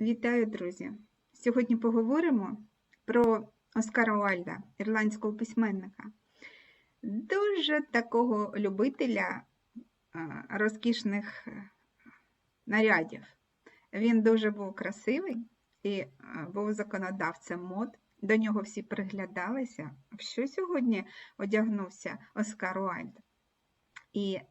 Вітаю, друзі! Сьогодні поговоримо про Оскара Уальда, ірландського письменника, дуже такого любителя е, розкішних е, нарядів. Він дуже був красивий і е, був законодавцем мод. До нього всі приглядалися. Що сьогодні одягнувся Оскар Уальд? І е,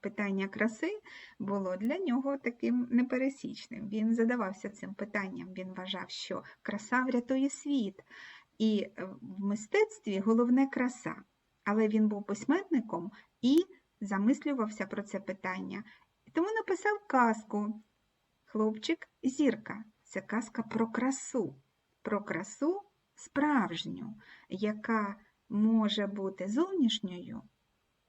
питання краси було для нього таким непересічним. Він задавався цим питанням. Він вважав, що краса врятує світ, і в мистецтві головне краса. Але він був письменником і замислювався про це питання. Тому написав казку Хлопчик зірка. Це казка про красу, про красу справжню, яка може бути зовнішньою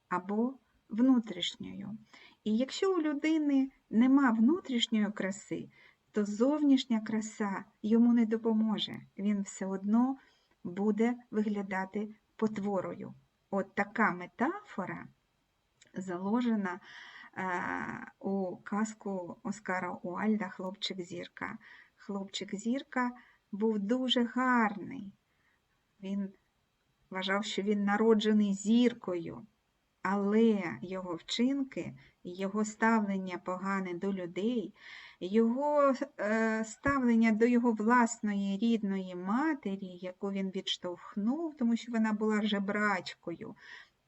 або внутрішньою. І якщо у людини нема внутрішньої краси, то зовнішня краса йому не допоможе. Він все одно буде виглядати потворою. От така метафора заложена е, у казку Оскара Уальда Хлопчик Зірка. Хлопчик Зірка був дуже гарний. Він вважав, що він народжений зіркою але його вчинки, його ставлення погане до людей, його е, ставлення до його власної рідної матері, яку він відштовхнув, тому що вона була жебрачкою,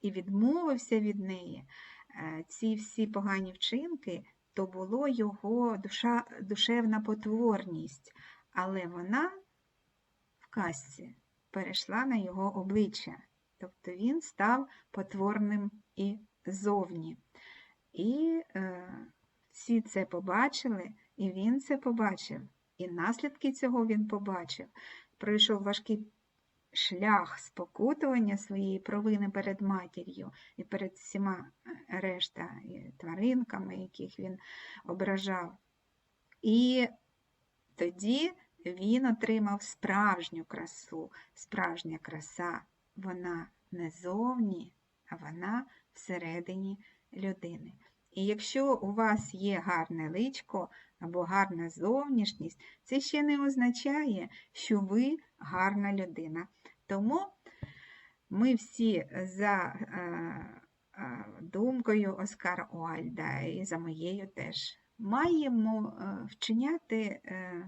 і відмовився від неї, е, ці всі погані вчинки, то було його душа, душевна потворність, але вона в казці перейшла на його обличчя. Тобто він став потворним і зовні. І е, всі це побачили, і він це побачив, і наслідки цього він побачив. Пройшов важкий шлях спокутування своєї провини перед матір'ю і перед всіма е, решта тваринками, яких він ображав. І тоді він отримав справжню красу, справжня краса вона не зовні, а вона всередині людини. І якщо у вас є гарне личко або гарна зовнішність, це ще не означає, що ви гарна людина. Тому ми всі за е, е, думкою Оскара Уальда і за моєю теж маємо е, вчиняти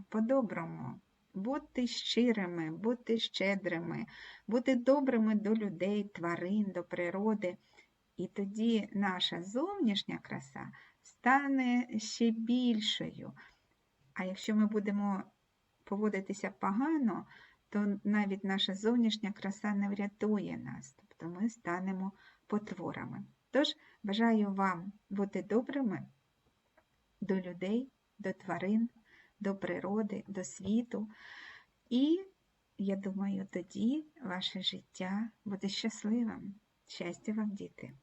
по-доброму бути щирими, бути щедрими, бути добрими до людей, тварин, до природи. І тоді наша зовнішня краса стане ще більшою. А якщо ми будемо поводитися погано, то навіть наша зовнішня краса не врятує нас, тобто ми станемо потворами. Тож бажаю вам бути добрими до людей, до тварин до природи, до світу. І, я думаю, тоді ваше життя буде щасливим. Щастя вам, діти!